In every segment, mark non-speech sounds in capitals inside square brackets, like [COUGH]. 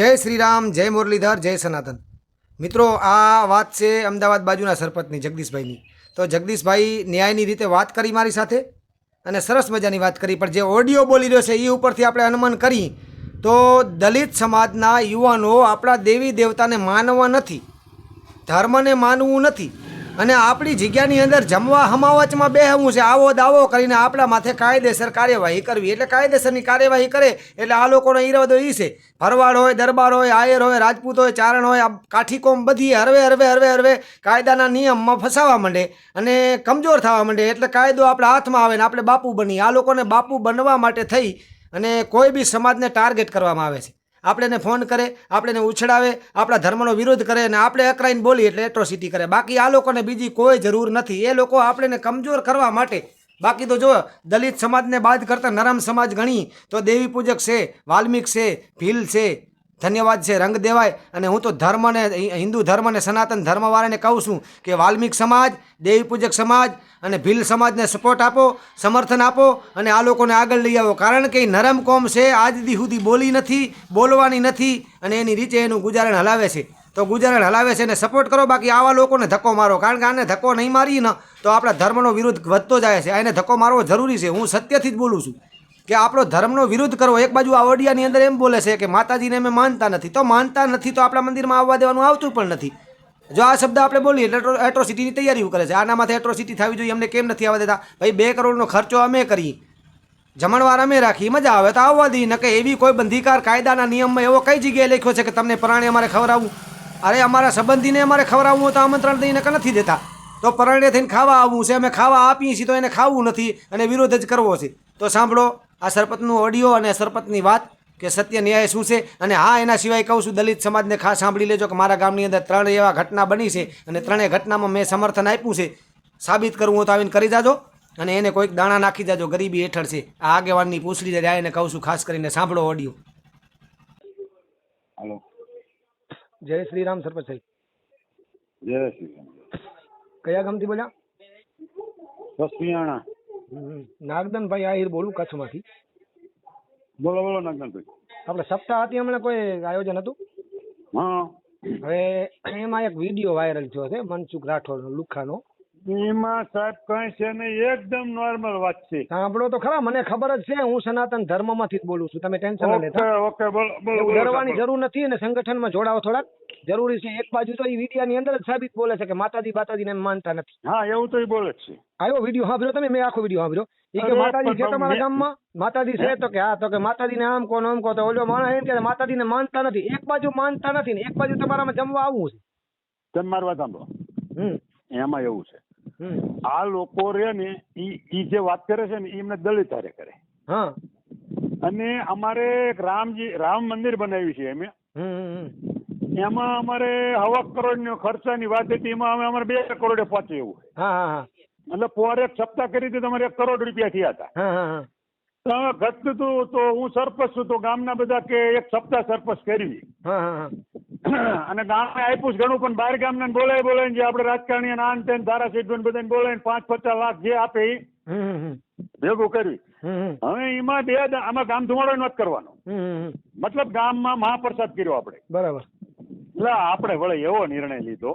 જય શ્રી રામ જય મુરલીધર, જય સનાતન. મિત્રો, આ વાત છે અમદાવાદ બાજુના સરપંચની, જગદીશભાઈની. તો જગદીશભાઈ ન્યાયની રીતે વાત કરી મારી સાથે અને સરસ મજાની વાત કરી, પણ જે ઓડિયો બોલી રહ્યો છે એ ઉપરથી આપણે અનુમાન કરી, તો દલિત સમાજના યુવાનો આપણા દેવી દેવતાને માનવા નથી, ધર્મને માનવું નથી અને આપણી જગ્યાની અંદર જમવા હમાવચમાં બેહવું છે, આવો દાવો કરીને આપણા માથે કાયદેસર કાર્યવાહી કરવી. એટલે કાયદેસરની કાર્યવાહી કરે એટલે આ લોકોનો ઈરાદો એ છે. ભરવાડ હોય, દરબાર હોય, આયર હોય, રાજપૂત હોય, ચારણ હોય, આ કાઠીકોમ બધી હરવે હરવે હરવે હરવે કાયદાના નિયમમાં ફસાવા માંડે અને કમજોર થવા માંડે. એટલે કાયદો આપણા હાથમાં આવે ને આપણે બાપુ બની આ લોકોને બાપુ બનવા માટે થઈ અને કોઈ બી સમાજને ટાર્ગેટ કરવામાં આવે છે. આપણે એને ફોન કરે આપણે એને ઉછળાવે, આપણા ધર્મનો વિરોધ કરે અને આપણે અકરાઈને બોલીએ એટલે એટ્રોસિટી કરે. બાકી આ લોકોને બીજી કોઈ જરૂર નથી. એ લોકો આપણને કમજોર કરવા માટે. બાકી તો જો દલિત સમાજને બાદ કરતા નરમ સમાજ ગણી, તો દેવી પૂજક છે, વાલ્મિક છે, ભીલ છે, ધન્યવાદ છે, રંગ દેવાય. અને હું તો ધર્મને, હિન્દુ ધર્મ અને સનાતન ધર્મવાળાને કહું છું કે વાલ્મિક સમાજ, દેવી પૂજક સમાજ અને ભીલ સમાજને સપોર્ટ આપો, સમર્થન આપો અને આ લોકોને આગળ લઈ આવો. કારણ કે નરમ કોમ છે, આજ દી સુધી બોલી નથી, બોલવાની નથી અને એની રીતે એનું ગુજારણ હલાવે છે. તો ગુજારણ હલાવે છે એને સપોર્ટ કરો, બાકી આવા લોકોને ધક્કો મારો. કારણ કે આને ધક્કો નહીં મારીએ ને, તો આપણા ધર્મનો વિરોધ વધતો જાય છે. આને ધક્કો મારવો જરૂરી છે. હું સત્યથી જ બોલું છું કે આપણો ધર્મનો વિરોધ કરવો એક બાજુ આ ઓડિયાની અંદર એમ બોલે છે કે માતાજીને અમે માનતા નથી. તો માનતા નથી તો આપણા મંદિરમાં આવવા દેવાનું આવતું પણ નથી. જો આ શબ્દ આપણે બોલીએ એટલે એટ્રોસિટીની તૈયારીઓ કરે છે. આના માથે એટ્રોસિટી થવી જોઈએ, અમને કેમ નથી આવવા દેતા? ભાઈ, બે કરોડનો ખર્ચો અમે કરી. જમણવાર અમે રાખી, મજા આવે, તો આવવા દઈએ. નકે એવી કોઈ બંધીકાર કાયદાના નિયમમાં એવો કઈ જગ્યાએ લખ્યો છે કે તમને પરાણે અમારે ખવડાવવું? અરે, અમારા સંબંધીને અમારે ખવડાવવું હોય તો આમંત્રણ દઈને કે નથી દેતા. તો પરણે થઈને ખાવા આવવું છે, અમે ખાવા આપીએ છીએ તો એને ખાવું નથી અને વિરોધ જ કરવો છે. તો સાંભળો, આ સરપતનું ઓડિયો અને સરપતની વાત કે સત્ય ન્યાય શું છે? અને હા એના સિવાય કહું છું દલિત સમાજને ખાસ સાંભળી લેજો કે મારા ગામની અંદર ત્રણ એવા ઘટના બની છે અને ત્રણેય ઘટનામાં મેં સમર્થન આપ્યું છે. સાબિત કરવું હું તો આવીને કરી જાજો અને એને કોઈક દાણા નાખી જાજો ગરીબી હેઠળ છે. આ આગેવાનની પૂછડી જાય એને કહું છું ખાસ કરીને સાંભળો ઓડિયો. હલો. જય શ્રી રામ સરપંચ સાહેબ. જય શ્રી રામ. કયા ગામથી બોલ્યા? સસ્તિયાણા નાગદનભાઈ આહિર બોલું કચ્છમાંથી. બોલો બોલો નાગનાથભાઈ. આપણે સપ્તાહ હતી હમણાં કોઈ આયોજન હતું? હા. હવે એમાં એક વીડિયો વાયરલ થયો છે મનસુખ રાઠોડ લુખાનો. એમાં સાહેબ કઈ છે ને એકદમ નોર્મલ વાત છે. સાંભળો તો ખરા મને ખબર જ છે હું સનાતન ધર્મમાંથી જ બોલું છું તમે ટેન્શન ઓકે લેતા. ઓકે બોલો બોલો ડરવાની જરૂર નથી અને સંગઠનમાં જોડાવો થોડાક. જરૂરી છે. એક બાજુ તો એ વિડીયાની અંદર જ સાબિત બોલે છે કે માતાજી બાતાજીને એમ માનતા નથી. હા એવું તો એ બોલે છે. આવ્યો વીડિયો સાંભળ્યો તમે? મેં આખો વીડિયો સાંભળ્યો. એ કે માતાજી છે તમારા ગામમાં? માતાજી છે તો કે હા તો કે માતાજીને આમ કહો આમ કહો તો ઓલો માણસ એમ કે માતાજીને માનતા નથી. એક બાજુ માનતા નથી ને એક બાજુ તમારામાં જમવા આવવું છે. મારી સાંભળો. હમ. એમાં એવું છે. આ લોકો રે ને ઈ જે વાત કરે છે ને એમને દલિત હારે કરે. હા. અને અમારે રામજી રામ મંદિર બનાવ્યું છે અમે એમાં અમારે હવા કરોડની ખર્ચાની વાત હતી એમાં અમે અમારે બે કરોડે પહોંચે એવું હા હા હા. એટલે પોર એક સપ્તાહ કરી હતી તમારે એક કરોડ રૂપિયા થયા હતા. હા હા હા. તો હવે ઘટતું હતું તો હું સરપંચ છું તો ગામના બધા કે એક સપ્તાહ સરપંચ કરવી હા હા હા. અને ગામે આપ્યું ઘણું પણ બહાર ગામને બોલાય બોલાય જે આપણે રાજકારણી આન તેન ધારાસભ્યો બધાને બોલાય પાંચ પચાસ લાખ જે આપે એ ભેગું કરવી હવે એમાં બે આમાં ગામ ધુમાડો નથી કરવાનો. મતલબ ગામમાં મહાપ્રસાદ કર્યો આપણે. બરાબર. એટલે આપણે વળે એવો નિર્ણય લીધો.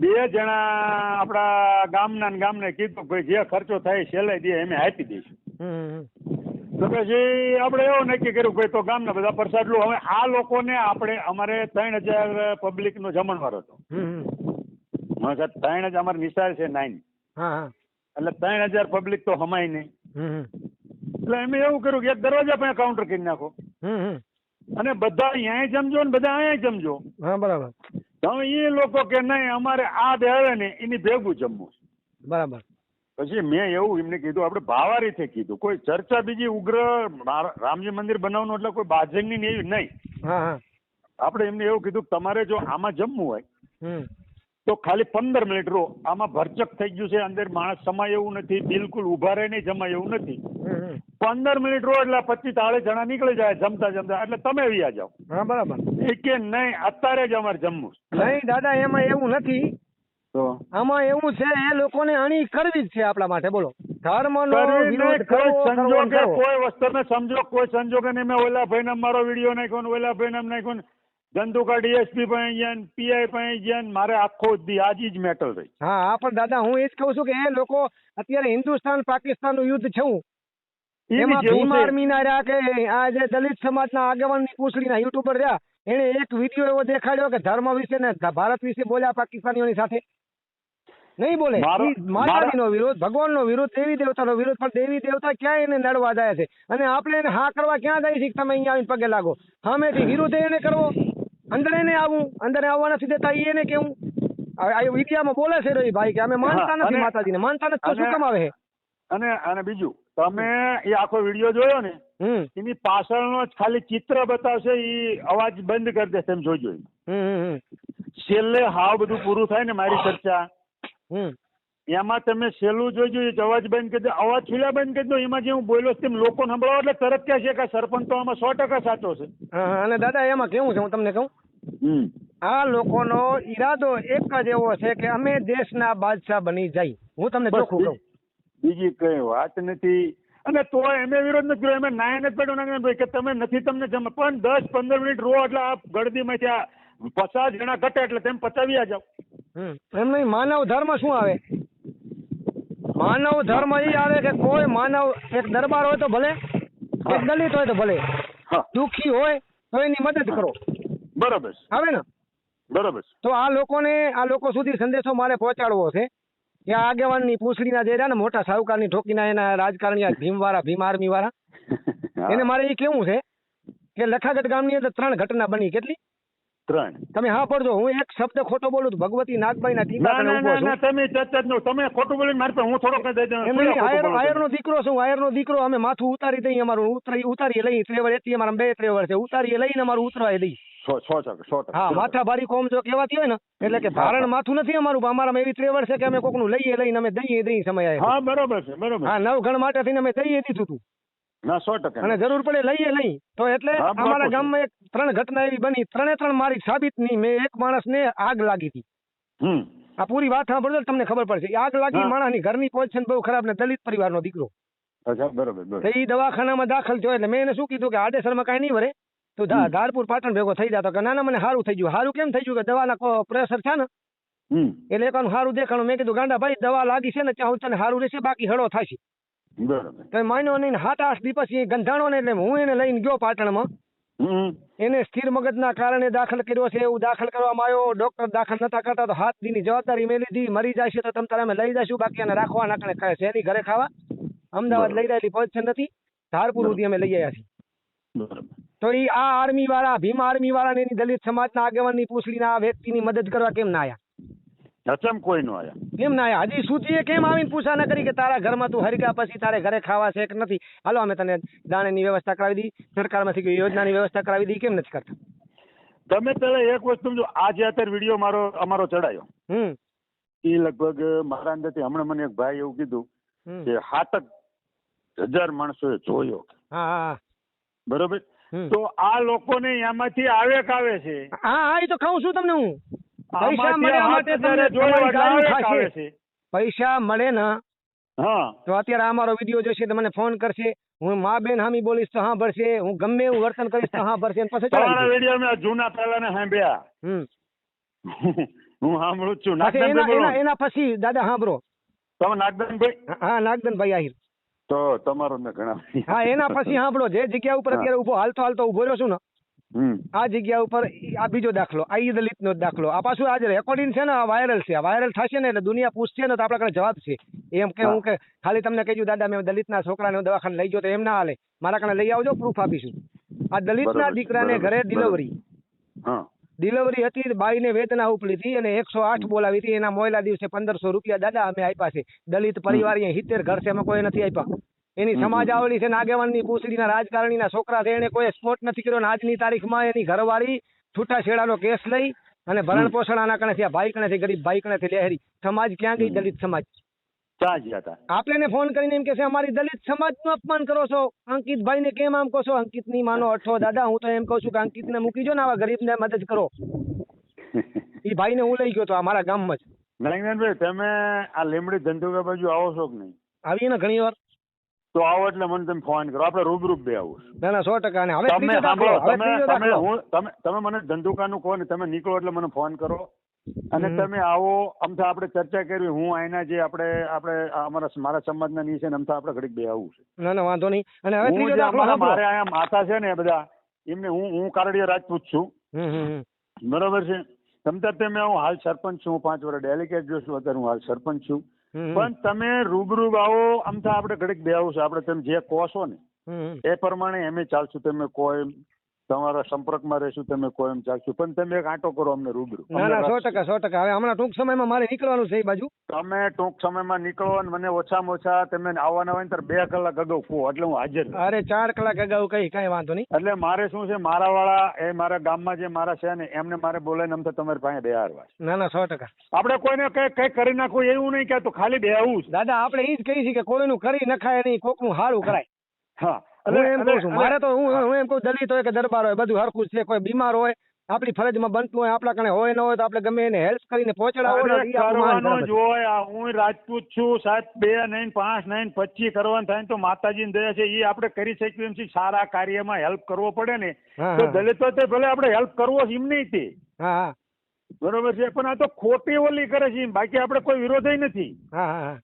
બે જણા આપણા ગામના ને ગામને કીધું ભાઈ જે ખર્ચો થાય છેલ્લે દે એમ આપી દઈશું. તો પછી આપણે એવું નક્કી કર્યું ભાઈ તો ગામના બધા પ્રસાદ લો. હવે આ લોકોને આપણે અમારે ત્રણ હજાર પબ્લિક નો જમણવાર હતો. ત્રણ હજાર અમારે નિશાળ છે નાઇન એટલે ત્રણ હજાર પબ્લિક તો હમાય નહીં. એટલે એમ એવું કર્યું કે એક દરવાજા પણ કાઉન્ટર કરી નાખો. અને બધા અહીંયા જમજો ને બધા અહીંયા જમજો. હા બરાબર. તમે એ લોકો કે નહીં અમારે આ બેહે ને એની ભેગું જમવું બરાબર. પછી મેં એવું એમને કીધું આપણે ભાવારીથી કીધું કોઈ ચર્ચા બીજી ઉગ્ર રામજી મંદિર બનાવવાનું એટલે કોઈ બાજંગની એવી નહીં. આપણે એમને એવું કીધું કે તમારે જો આમાં જમવું હોય તો ખાલી પંદર મિનિટ રો. આમાં ભરચક થઈ ગયું છે અંદર માણસ સમાય એવું નથી બિલકુલ ઊભા રહે નહીં જમાય એવું નથી. પંદર મિનિટ રો એટલે પચીસ તાળે જણા નીકળી જાય જમતા જમતા. એટલે તમે વ્યા જાઓ. હા બરાબર. એ કે નહીં અત્યારે જ અમારે જમવું. નહીં દાદા એમાં એવું નથી. તો? આમાં એવું છે એ લોકોને અણી કરવી જ છે આપણા માટે. બોલો. ધર્મ નો વિરોધ કોઈ કરવો કરવો ને સંજોગે કરવો. કોઈ વસ્તુ સમજો કોઈ સંજોગે નહીં મેં ઓલા ભાઈને મારો વીડિયો નાખ્યો ઓલા ભાઈ નામ નાખ્યો ધંધુકા ડીએસપી પણ ગયા પીઆઈ પણ ગયા મારે આખો દી આજી જ મેટર રહી હા હા પણ દાદા હું એ જ કહું છું કે એ લોકો અત્યારે હિન્દુસ્તાન પાકિસ્તાનનું યુદ્ધ છે હું ઈ બી એમાં ભીમ આર્મી ના રહ્યા કે આ જે દલિત સમાજના આગેવાનની પૂછડીના યુટ્યુબર રહ્યા એને એક વીડિયો એવો દેખાડ્યો કે ધર્મ વિશે ને ભારત વિશે બોલ્યા પાકિસ્તાનીઓની સાથે. નહીં બોલે. નો માતાજીનો વિરોધ ભગવાનનો વિરોધ દેવી દેવતાનો વિરોધ પણ દેવી દેવતા ક્યાં એને નડવા જાય છે? અને આપણે એને હા કરવા ક્યાં જાય છે તમે અહીંયા આવીને પગે લાગો? સામેથી વિરોધ એને કરવો. અંદર એને આવું અંદર આવવાના સીધે થાય એને કેવું આ વિડીયામાં બોલે છે રવિ ભાઈ કે અમે માનતા નથી અને- માતાજીને માનતા નથી તો શું કામ આવે અને અને બીજું તમે એ આખો વીડિયો જોયો ને એની પાછળનો જ ખાલી ચિત્ર બતાવશે એ અવાજ બંધ કરી દેશે એમ જોજો છેલ્લે હાવ બધું પૂરું થાય ને મારી ચર્ચા. એમાં તમે સહેલું જોઈજો એ અવાજ બંધ કરી દો અવાજ છેલ્લા બંધ કરી દો એમાં જે હું બોલ્યો તેમ લોકો સંભળાવો એટલે તરત કહે છે કે સરપંચ તો આમાં સો ટકા સાચો છે. અને દાદા એમાં કેવું છે હું તમને કહું? આ લોકોનો ઈરાદો એક જ એવો છે કે અમે દેશના બાદશાહ બની જાય. હું તમને ચોખ્ખું કહું. બીજી કઈ વાત નથી. અને તો એમે વિરોધ નથી કર્યો એમે નાય નથી પડ્યો ને કે તમે નથી તમને જમ પણ દસ પંદર મિનિટ રો એટલે આ ગળદીમાંથી આ પચાસ જણા ઘટે એટલે તેમ પચાવી જાવ એમ નહીં માનવ ધર્મ શું આવે? માનવ ધર્મ એ આવે કે કોઈ માનવ એક દરબાર હોય તો ભલે એક દલિત હોય તો ભલે. દુખી હોય તો એની મદદ કરો. બરોબર આવે ને? બરોબર તો આ લોકોને આ લોકો સુધી સંદેશો મારે પહોંચાડવો છે કે આ આગેવાનની પૂંછડીના જે રહ્યા ને મોટા સાહુકારની ઠોકીના એના રાજકારણી ભીમવાળા ભીમ આર્મી વાળા એને મારે એ કેવું છે કે લખાગઢ ગામની અંદર ત્રણ ઘટના બની. કેટલી? ત્રણ. તમે હા પડજો હું એક શબ્દ ખોટો બોલું તો ભગવતી નાગબાઈ ના ટીકા ના ના ના તમે ચચત નો તમે ખોટું બોલીને મારી હું થોડો કહી દેજો આયર નો દીકરો છું આયર નો દીકરો અમે માથું ઉતારી દઈએ અમારું ઉતરી ઉતારી લઈ ટ્રેવર એથી અમારા બે ટ્રેવર છે. ઉતારીએ લઈને અમારું ઉતરવાય દઈ હા માથા ભારી કોમ જો કહેવાતી હોય ને એટલે કે ભારણ માથું નથી અમારું અમારા અમારામાં એવી ટ્રેવર છે કે અમે કોકનું લઈએ લઈને અમે દઈએ દઈએ સમય હા બરોબર છે બરોબર હા નવ ગણ માટે થઈને અમે દઈએ દીધું હતું ના સો ટકા અને જરૂર પડે લઈએ લઈ તો એટલે અમારા ગામમાં એક ત્રણ ઘટના એવી બની. ત્રણે ત્રણ મારી સાબિત નહીં મેં એક માણસને આગ લાગી હતી. આ પૂરી વાત સાંભળજો તમને ખબર પડશે. આગ લાગી. માણસની ઘરની પોઝિશન બહુ ખરાબ ને દલિત પરિવારનો દીકરો. બરોબર એ દવાખાનામાં દાખલ થયો. એટલે મેં એને શું કીધું કે આડેસરમાં કાંઈ નહીં વરે. તો ધારપુર પાટણ ભેગો થઈ જતો. કે ના ના મને સારું થઈ ગયું. સારું કેમ થઈ ગયું? કે દવાના પ્રેશર છે ને. એટલે એકાનું સારું દેખાણું. મેં કીધું ગાંડા ભાઈ દવા લાગી છે ને ત્યાં હું તને સારું રહેશે. બાકી હળો થશે. બરોબર. તો એ માન્યો નહીં ને સાત આઠ દી પછી ગંધાણો ને એટલે હું એને લઈને ગયો પાટણમાં. એને સ્થિર મગજના કારણે દાખલ કર્યો છે એવું દાખલ કરવામાં આવ્યો. ડોક્ટર દાખલ નતા કરતા તો હાથ દીની જવાબદારી મેં લીધી મરી જશે તો તમ તારે અમે લઈ જશું બાકી એને રાખવા છે એની ઘરે ખાવા? અમદાવાદ લઈ રહેલી પોઝિશન નથી? ધારપુર. સુધી અમે લઈ આવ્યા છીએ. તો એ આ આર્મી વાળા ભીમ આર્મી વાળા ને એની દલિત સમાજના આગેવાનની પૂછડીના આ વ્યક્તિની મદદ કરવા કેમ ના આયા? અચમ કોઈ નો આયા? કેમ ના આયા. હજી કેમ આવીને પૂછા ના કરી કે તારા ઘરમાં તું હરિકા પછી તારે ઘરે ખાવા છે કે નથી? હાલો અમે તને દાણેની વ્યવસ્થા કરાવી દી સરકારમાંથી કોઈ યોજનાની વ્યવસ્થા કરાવી દી કેમ નથી કરતા? તમે પેલા એક વસ્તુ જો આજે અત્યારે વીડિયો મારો અમારો ચડાયો. હમ. એ લગભગ મારા અંદરથી હમણાં મને એક ભાઈ એવું કીધું કે હાતક હજાર માણસોએ જોયો. બરોબર? તો આ લોકોને એમાંથી આવે કાવે છે. હા હા એ તો કહું છું તમને હું. પૈસા મળે માટે તમને તમારી આવે ખાશે. પૈસા મળે ને હા. તો અત્યારે આ મારો વીડિયો જોશે તો મને ફોન કરશે. હું મા બેન હામી બોલીશ તો હા ભરશે. હું ગમે એવું વર્તન કરીશ તો હા ભરશે. પછી તમારા વીડિયો મેં જૂના પહેલા ને સાંભળ્યા. હમ. હું સાંભળું છું. એના એના પછી દાદા સાંભળો. તમે નાગદનભાઈ હા, નાગદનભાઈ આહિર. તો તમારો મેં ઘણા હા એના પછી સાંભળો. જે જગ્યા ઉપર. અત્યારે ઊભો હાલતો હાલતો ઊભો રહ્યો છું ને આ જગ્યા ઉપર આ બીજો દાખલો આ ઈ દલિત નો દાખલો. આ પાછું આજે રેકોર્ડિંગ છે ને આ વાયરલ છે. વાયરલ થશે ને એટલે દુનિયા પૂછશે ને તો આપણા કને જવાબ છે. એમ કે હું કે ખાલી તમને કહેજો દાદા મેં દલિતના છોકરાને દવાખાને લઈ ગયો તો એમ ના હાલે. મારા કને લઈ આવજો પ્રૂફ આપીશું. આ દલિતના ના છે, દીકરાને ઘરે. ડિલિવરી ડિલિવરી હતી બાઈને વેદના ઉપડી હતી અને એકસો આઠ બોલાવી હતી. એના મોયલા દિવસે પંદરસો રૂપિયા દાદા અમે આપ્યા છે. દલિત પરિવાર અહીંયા સિત્તેર ઘર છે એમાં કોઈ નથી આપ્યા. એની સમાજ આવડી છે નાગેવાનની પૂછડીના રાજકારણીના છોકરા છે એને કોઈ સ્પોર્ટ નથી કર્યો અને આજની તારીખમાં એની ઘરવાળી છૂટાછેડાનો કેસ લઈ અને ભરણ. પોષણ આના કણેથી આ ભાઈ કણેથી ગરીબ ભાઈ કણેથી લહેરી. સમાજ ક્યાં ગઈ દલિત સમાજ? આપણે ફોન કરીને એમ કે છે અમારી દલિત સમાજનું અપમાન કરો છો. અંકિતભાઈને કેમ આમ કહો છો? અંકિતની માનો અઠો. દાદા હું તો એમ કહું છું કે અંકિત ને મૂકી જો ને આવા ગરીબને મદદ કરો. [LAUGHS] એ ભાઈને હું લઈ ગયો તો અમારા ગામ ગામમાં જ. નાગદાનભાઈ તમે આ લીમડી ધંધુકા બાજુ આવો છો કે નહીં? આવીએ ને ઘણી વાર તો આવો એટલે મને તમે ફોન કરો. આપણે રૂબરૂ બે આવું ના ના સો ટકા હવે તમે સાંભળો તમે તમે હું તમે તમે મને ધંધુકાનું કહો ને તમે નીકળો એટલે મને ફોન કરો. અને તમે આવો અમથા આપણે ચર્ચા કરવી. હું અહીંના જે આપણે આપણે અમારા મારા સમાજના ની છે ને અમથા આપણે ઘડીક બે આવું છે. ના ના વાંધો નહીં. અને હવે ત્રીજો દાખલો મારે અહીંયા માતા છે ને બધા. એમને હું હું કારડિયા રાજપૂત છું. બરોબર છે? તમતા તમે હું હાલ સરપંચ છું. પાંચ વર્ષ ડેલિકેટ જો છું. અત્યારે હું હાલ સરપંચ છું. પણ તમે રૂબરૂ આવો આમ તો આપણે ઘડીક બે આવું છે. આપણે તમે જે કહો છો ને. એ પ્રમાણે એમ ચાલશું. તમે કોઈ તમારા સંપર્કમાં રહેશું તમે કોઈ એમ ચાલશું પણ તમે એક આંટો કરો અમને રૂબરૂ. ના ના સો ટકા સો ટકા. હવે હમણાં ટૂંક સમયમાં મારે નીકળવાનું છે એ બાજુ. તમે ટૂંક સમયમાં નીકળો અને મને ઓછામાં ઓછા તમે આવવાના હોય ત્યારે બે કલાક અગાઉ કહો એટલે હું હાજર અરે ચાર કલાક અગાઉ કઈ કઈ વાંધો નહીં. એટલે મારે શું છે મારા વાળા એ મારા ગામમાં જે મારા છે ને એમને મારે બોલાવીને તો તમારી પાસે બે હારવા. ના ના સો ટકા. આપણે કોઈને કઈ કઈ કરી નાખવું એવું નહીં કે તો ખાલી બે આવું દાદા આપણે એ જ કહીએ છીએ કે કોઈનું કરી નખાય નહીં કોકનું સારું કરાય. હા. હું એમ કહું છું મારે તો હું હું એમ કહું દલિત હોય કે દરબાર હોય બધું હરખું છે કોઈ બીમાર હોય આપણી ફરજમાં બનતું હોય આપણા કણે હોય ન હોય તો આપણે ગમે એને હેલ્પ કરીને પહોંચાડાવો ને અરે ઈ આપણું મહાન કરવાનું ધર્મ જ હોય હું રાજપૂત છું સાહેબ બે નહીં પાંચ નહીં પચીસ કરવાનું થાય ને તો માતાજી દયા છે એ આપણે કરી શકીએ એમ છીએ સારા કાર્યમાં હેલ્પ કરવો પડે ને. તો. દલિતો તે ભલે આપણે હેલ્પ કરવો છે એમ નહીં તે. બરોબર છે પણ આ તો ખોટી ઓલી કરે છે બાકી આપણે કોઈ વિરોધ નથી. હા હા.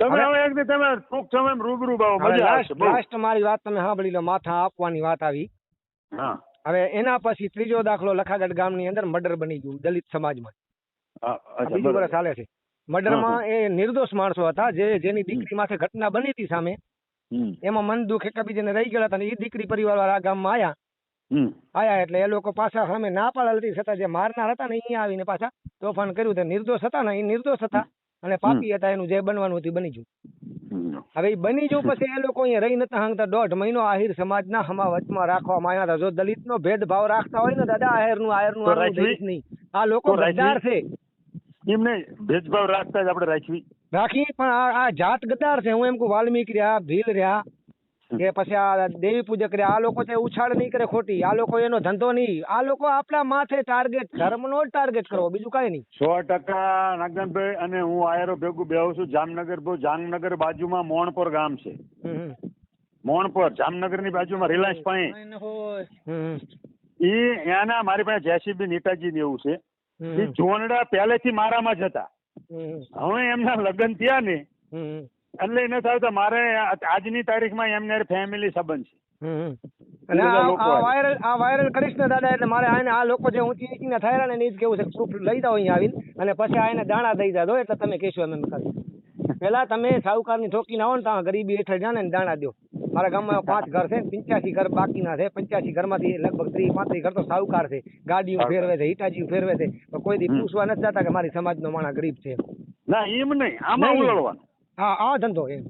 તમે હવે- હવે એક તમે ટૂંક સમયમાં રૂબરૂ બાવો મજા આવશે લાસ્ટ મારી વાત તમે સાંભળી લો માથા આપવાની વાત આવી. હા. હવે એના પછી ત્રીજો દાખલો લખાગઢ ગામની અંદર મર્ડર બની ગયું દલિત સમાજમાં. હા, આ અચ્છા, બીજું વર્ષ ચાલે છે. મર્ડરમાં એ નિર્દોષ માણસો હતા જે જેની દીકરી માથે ઘટના બની હતી સામે. એમાં મન દુઃખ એકબીજાને રહી ગયા હતા અને એ દીકરી પરિવાર વાળા ગામમાં આયા. આયા એટલે એ લોકો પાછા સામે ના પાડેલ હતી છતાં જે મારનાર હતા ને અહીંયા આવીને પાછા તોફાન કર્યું તે નિર્દોષ હતા ને એ નિર્દોષ હતા. અને પાપી હતા એનું જે બનવાનું હતું બની ગયું. હવે એ બની ગયું પછી એ લોકો અહીંયા રહી નતા હાંગતા. દોઢ મહિનો આહિર સમાજના હમા વચમાં રાખવામાં આવ્યા હતા. જો દલિતનો ભેદભાવ રાખતા હોય ને દાદા આહિરનું આહિરનું નું? દલિત નહીં આ લોકો ગદ્દાર છે. એમને ભેદભાવ રાખતા જ આપણે રાખવી રાખી પણ આ આ જાત ગદ્દાર છે. હું એમ કહું વાલ્મીકી રહ્યા ભીલ રહ્યા કે પછી આ દેવી પૂજક આ લોકો છે ઉછાળ નહીં કરે ખોટી. આ લોકો એનો ધંધો નહીં. આ લોકો આપણા માથે ટાર્ગેટ ધર્મનો જ ટાર્ગેટ કરવો બીજું કાંઈ નહીં. સો ટકા નાગદાનભાઈ અને હું આયરો ભેગું બેહું છું. જામનગર બહુ જામનગર બાજુમાં મોણપોર ગામ છે. મોણપોર જામનગરની બાજુમાં રિલાયન્સ પાસે. એ એના મારી પાસે જેસીબી નેતાજી ને એવું છે. એ જોનડા પહેલેથી મારામાં જ હતા. હવે એમના લગ્ન થયા ને. એટલે એને થયું તો મારે આજની તારીખમાં એમને ફેમિલી સંબંધ છે. અને આ. વાયરલ આ વાયરલ કરીશ ને દાદા એટલે મારે આને આ લોકો જે ઊંચી નીચીના થયેલા ને એ જ કેવું છે પ્રૂફ લઈ જાઓ અહીંયા આવીને. અને પછી આને દાણા દઈ જાદો એટલે તમે કહેશો એમ ખાલી. પેલા તમે સાહુકારની આવો ને ત્યાં ગરીબી હેઠળ જાણે ને દાણા દો. મારા ગામમાં પાંચ ઘર છે પંચ્યાસી ઘર બાકીના છે. પંચ્યાસી ઘરમાંથી લગભગ ત્રીસ પાંત્રીસ ઘર તો સાહુકાર છે. ગાડીઓ ફેરવે છે હિટાજીઓ ફેરવે છે. પણ કોઈ દી પૂછવા નથી જતા કે મારી સમાજનો માણસ ગરીબ છે. ના એમ નહીં. આમાં ઉલળવાનું. હા આ ધંધો એમ.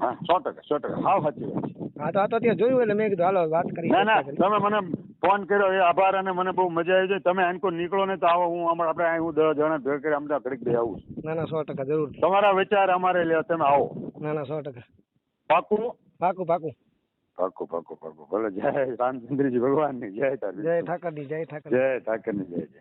હા સો ટકા સો ટકા. હાવ સાચી વાત છે. હા તો આ તો ત્યાં જોયું એટલે મેં કીધું હાલો વાત કરી ના ના તમે મને ફોન કર્યો એ આભાર અને મને બહુ મજા આવી છે તમે આનકો નીકળો ને તો આવો હું અમારે આપણે અહીં હું દસ જણા ભેગ કરી અમદાવાદ ઘડીક બે આવું ના ના સો ટકા જરૂર. તમારા વિચાર અમારે લે તમે આવો. ના ના સો ટકા. પાકું? પાકું પાકું. પાકું પાકું પાકું. ભલે જય રામચંદ્રજી ભગવાનની જય જય ઠાકરની જય ઠાકર જય ઠાકરની જય જય.